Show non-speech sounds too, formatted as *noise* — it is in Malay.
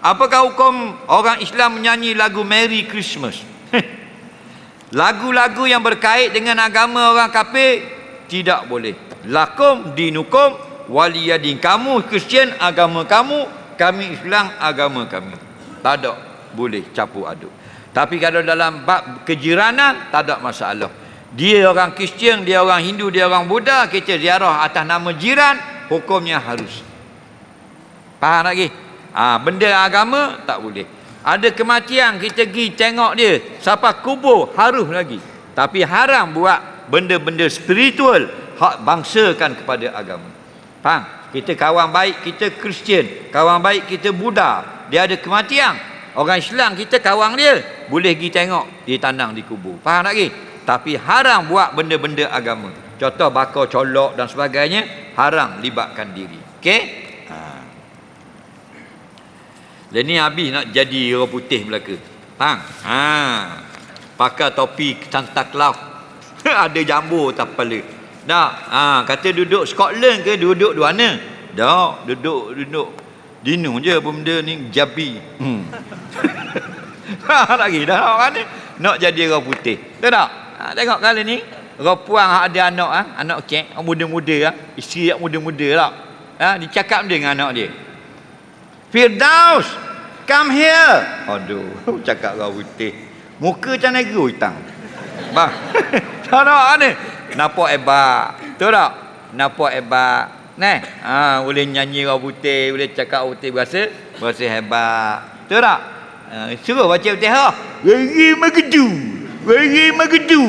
Apakah hukum orang Islam menyanyi lagu Merry Christmas? *laughs* Lagu-lagu yang berkait dengan agama orang kafir tidak boleh. Lakum dinukum waliyadin. Kamu Kristian agama kamu, kami Islam agama kami. Tak ada boleh campur aduk. Tapi kalau dalam bab kejiranan tak ada masalah. Dia orang Kristian, dia orang Hindu, dia orang Buddha, kita ziarah atas nama jiran, hukumnya harus. Faham lagi? Ha, benda agama tak boleh. Ada kematian kita pergi tengok dia sampai kubur harus lagi. Tapi haram buat benda-benda spiritual hak bangsakan kepada agama. Faham? Kita kawan baik kita Kristian, kawan baik kita Buddha. Dia ada kematian. Orang Islam kita kawan dia, boleh pergi tengok dia tanang di kubur. Faham lagi? Tapi haram buat benda-benda agama. Contoh bakar colok dan sebagainya, haram libatkan diri. Okey? Ha. Dan ni habis nak jadi orang putih Melaka. Faham? Ha. Pakai topi Santa Claus. *laughs* Ada jambu atas kepala. Dah. Ha. Kata duduk Scotland ke duduk di mana? Dah. Duduk, duduk. Dino je apa benda ni jabi. Hmm. Ha, *laughs* lagi dah nak mana? Nak jadi orang putih. Tahu tak? Ha, tengok kali ni. Orang puang ada anak ah, anak kek, orang muda-muda ah, isteri yang muda-muda tak. Ha, dia cakap dia dengan anak dia. Firdaus, come here. Aduh, *laughs* cakap orang putih. Muka macam negro hitam. Bang. *laughs* Tak ni? Nampak hebat. Tahu tak? Nampak hebat. Nah, ha, boleh nyanyi orang putih, boleh cakap orang putih berasa, berasa hebat. Tahu tak? Ha, suruh baca Fatihah. Wari magedu. Wari magedu.